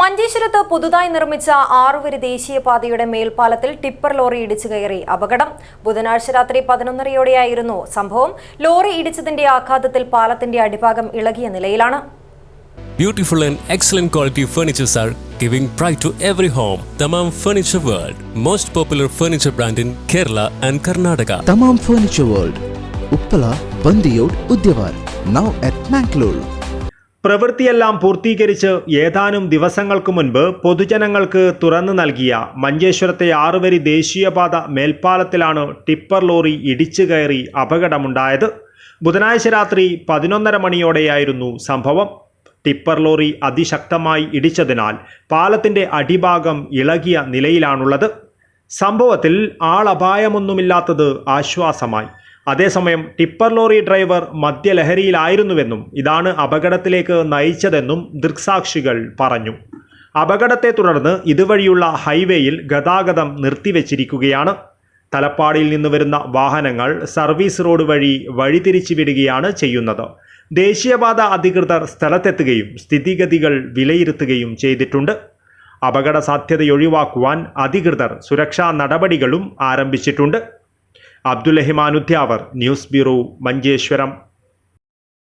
മഞ്ചേശ്വരത്ത് പുതുതായി നിർമ്മിച്ച ആറുവരി ദേശീയപാതയുടെ മേൽപ്പാലത്തിൽ ടിപ്പർ ലോറി ഇടിച്ചു കയറി അപകടം ബുധനാഴ്ച രാത്രി പതിനൊന്നരയോടെയായിരുന്നു സംഭവം ലോറി ഇടിച്ചതിന്റെ ആഘാതത്തിൽ പാലത്തിന്റെ അടിഭാഗം ഇളകിയ നിലയിലാണ് Beautiful and excellent quality furnitures are giving pride to every home. Tamam Furniture World, most popular furniture brand in Kerala and Karnataka. Tamam Furniture World, Uppala, Bandiyod, Udyavar, Now at Mangalore. പ്രവൃത്തിയെല്ലാം പൂർത്തീകരിച്ച് ഏതാനും ദിവസങ്ങൾക്ക് മുൻപ് പൊതുജനങ്ങൾക്ക് തുറന്നു നൽകിയ മഞ്ചേശ്വരത്തെ ആറുവരി ദേശീയപാത മേൽപ്പാലത്തിലാണ് tipper lorry ഇടിച്ചു കയറി അപകടമുണ്ടായത്. ബുധനാഴ്ച രാത്രി പതിനൊന്നര മണിയോടെയായിരുന്നു സംഭവം. ടിപ്പർ ലോറി അതിശക്തമായി ഇടിച്ചതിനാൽ പാലത്തിന്റെ അടിഭാഗം ഇളകിയ നിലയിലാണുള്ളത്. സംഭവത്തിൽ ആളപായമൊന്നുമില്ലാത്തത് ആശ്വാസമായി. അതേസമയം ടിപ്പർ ലോറി ഡ്രൈവർ മദ്യലഹരിയിലായിരുന്നുവെന്നും ഇതാണ് അപകടത്തിലേക്ക് നയിച്ചതെന്നും ദൃക്സാക്ഷികൾ പറഞ്ഞു. അപകടത്തെ തുടർന്ന് ഇതുവഴിയുള്ള ഹൈവേയിൽ ഗതാഗതം നിർത്തിവച്ചിരിക്കുകയാണ്. തലപ്പാടിയിൽ നിന്ന് വരുന്ന വാഹനങ്ങൾ സർവീസ് റോഡ് വഴി വഴിതിരിച്ചു വിടുകയാണ് ചെയ്യുന്നത്. ദേശീയപാത അധികൃതർ സ്ഥലത്തെത്തുകയും സ്ഥിതിഗതികൾ വിലയിരുത്തുകയും ചെയ്തിട്ടുണ്ട്. അപകട സാധ്യതയൊഴിവാക്കുവാൻ അധികൃതർ സുരക്ഷാ നടപടികളും ആരംഭിച്ചിട്ടുണ്ട്. Abdul Rahiman news bureau Manjeshwaram.